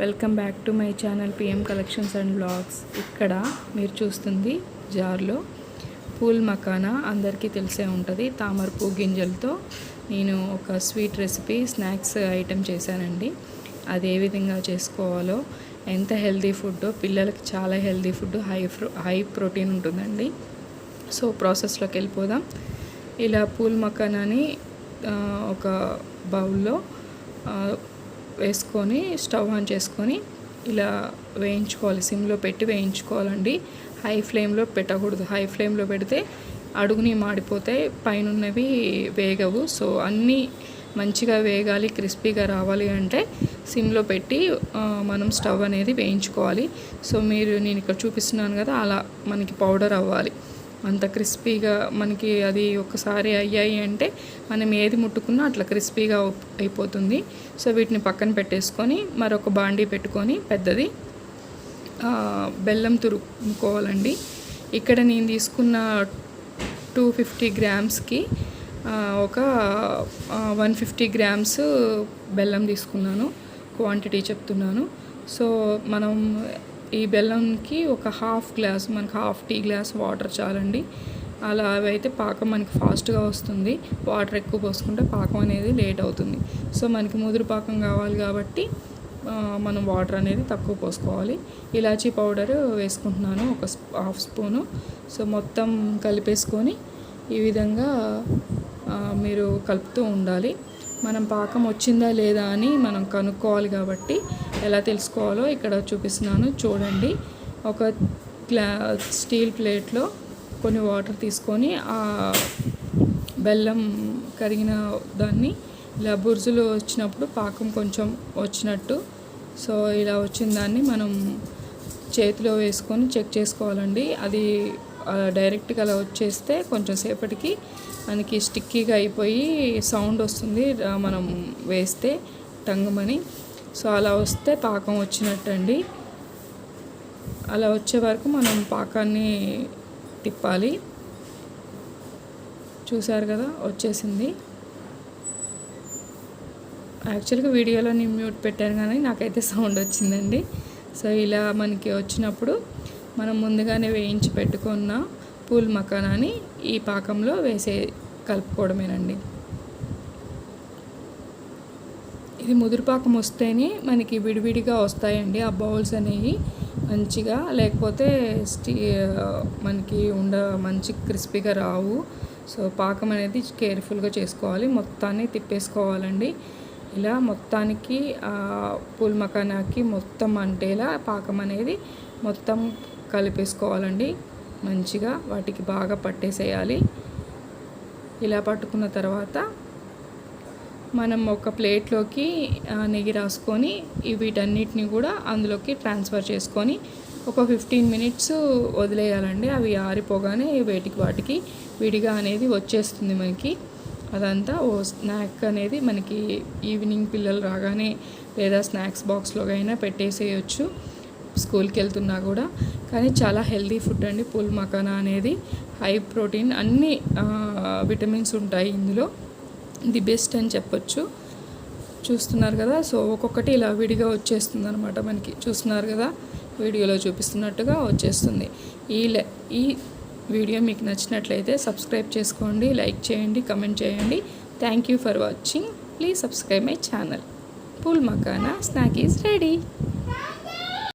Welcome back to my channel PM collections and blogs. ఇక్కడ మీరు చూస్తుంది జార్లో పూల్ మకానా అందరికీ తెలిసే ఉంటుంది. తామర పూ గింజలతో నేను ఒక స్వీట్ రెసిపీ స్నాక్స్ ఐటెం చేశానండి. అది ఏ విధంగా చేసుకోవాలో ఎంత హెల్దీ ఫుడ్ పిల్లలకి చాలా healthy food high high protein ఉంటుందండి. సో ప్రాసెస్లోకి వెళ్ళిపోదాం. ఇలా పూల్ మకానాని ఒక బౌల్లో వేసుకొని స్టవ్ ఆన్ చేసుకొని ఇలా వేయించుకోవాలి. సిమ్లో పెట్టి వేయించుకోవాలండి. హై ఫ్లేమ్లో పెట్టకూడదు. హై ఫ్లేమ్లో పెడితే అడుగుని మాడిపోతే పైన ఉన్నవి వేగవు. సో అన్నీ మంచిగా వేగాలి క్రిస్పీగా రావాలి అంటే సిమ్లో పెట్టి మనం స్టవ్ అనేది వేయించుకోవాలి. సో మీరు నేను ఇక్కడ చూపిస్తున్నాను కదా అలా మనకి పౌడర్ అవ్వాలి. అంత క్రిస్పీగా మనకి అది ఒకసారి అయ్యాయి అంటే మనం ఏది ముట్టుకున్నా అట్లా క్రిస్పీగా అయిపోతుంది. సో వీటిని పక్కన పెట్టేసుకొని మరొక బాండీ పెట్టుకొని పెద్దది బెల్లం తురుముకోవాలండి. ఇక్కడ నేను తీసుకున్న టూ ఫిఫ్టీ గ్రామ్స్కి ఒక వన్ ఫిఫ్టీ గ్రామ్స్ బెల్లం తీసుకున్నాను. క్వాంటిటీ చెప్తున్నాను. సో మనం ఈ బెల్లంకి ఒక హాఫ్ గ్లాస్ మనకి హాఫ్ టీ గ్లాస్ వాటర్ చాలండి. అలా అయితే పాకం మనకి ఫాస్ట్గా వస్తుంది. వాటర్ ఎక్కువ పోసుకుంటే పాకం అనేది లేట్ అవుతుంది. సో మనకి ముదురు పాకం కావాలి కాబట్టి మనం వాటర్ అనేది తక్కువ పోసుకోవాలి. ఇలాచీ పౌడర్ వేసుకుంటున్నాను ఒక హాఫ్ స్పూను. సో మొత్తం కలిపేసుకొని ఈ విధంగా మీరు కలుపుతూ ఉండాలి. మనం పాకం వచ్చిందా లేదా అని మనం కనుక్కోవాలి కాబట్టి ఎలా తెలుసుకోవాలో ఇక్కడ చూపిస్తున్నాను. చూడండి. ఒక గ్లా స్టీల్ ప్లేట్లో కొన్ని వాటర్ తీసుకొని ఆ బెల్లం కరిగిన దాన్ని ఇలా బుర్జులు వచ్చినప్పుడు పాకం కొంచెం వచ్చినట్టు. సో ఇలా వచ్చిన దాన్ని మనం చేతిలో వేసుకొని చెక్ చేసుకోవాలండి. అది డైరెక్ట్గా అలా వచ్చేస్తే కొంచెం సేపటికి మనకి స్టిక్కీగా అయిపోయి సౌండ్ వస్తుంది. మనం వేస్తే టంగమని సో అలా వస్తే పాకం వచ్చినట్టండి. అలా వచ్చే వరకు మనం పాకాన్ని తిప్పాలి. చూసారు కదా వచ్చేసింది. యాక్చువల్గా వీడియోలో నేను మ్యూట్ పెట్టాను కానీ నాకైతే సౌండ్ వచ్చిందండి. సో ఇలా మనకి వచ్చినప్పుడు మనం ముందుగానే వేయించి పెట్టుకున్న పూల్ మకానాని ఈ పాకంలో వేసే కలుపుకోవడమేనండి. ఇది ముదిరిపాకం వస్తేనే మనకి విడివిడిగా వస్తాయండి. ఆ బౌల్స్ అనేవి మంచిగా లేకపోతే స్టీ మనకి ఉండ మంచి క్రిస్పీగా రావు. సో పాకం అనేది కేర్ఫుల్గా చేసుకోవాలి. మొత్తాన్ని తిప్పేసుకోవాలండి. ఇలా మొత్తానికి పూల్ మకానాకి మొత్తం అంటేలా పాకం అనేది మొత్తం కలిపేసుకోవాలండి. మంచిగా వాటికి బాగా పట్టేసేయాలి. ఇలా పట్టుకున్న తర్వాత మనం ఒక ప్లేట్లోకి నెయ్యి రాసుకొని వీటన్నిటిని కూడా అందులోకి ట్రాన్స్ఫర్ చేసుకొని ఒక ఫిఫ్టీన్ మినిట్స్ వదిలేయాలండి. అవి ఆరిపోగానే వేటికి వాటికి విడిగా అనేది వచ్చేస్తుంది మనకి. అదంతా ఓ స్నాక్ అనేది మనకి ఈవినింగ్ పిల్లలు రాగానే లేదా స్నాక్స్ బాక్స్లోగైనా పెట్టేసేయచ్చు స్కూల్కి వెళ్తున్నా కూడా. కానీ చాలా హెల్దీ ఫుడ్ అండి. పూల్ మకానా అనేది హై ప్రోటీన్ అన్ని విటమిన్స్ ఉంటాయి ఇందులో. ది బెస్ట్ అని చెప్పొచ్చు. చూస్తున్నారు కదా? సో ఒక్కొక్కటి ఇలా విడిగా వచ్చేస్తుంది అనమాట మనకి. చూస్తున్నారు కదా? వీడియోలో చూపిస్తున్నట్టుగా వచ్చేస్తుంది. ఈ లె ఈ వీడియో మీకు నచ్చినట్లయితే సబ్స్క్రైబ్ చేసుకోండి లైక్ చేయండి కమెంట్ చేయండి. Thank you for watching. Please subscribe my channel. Phool makhana snack is ready.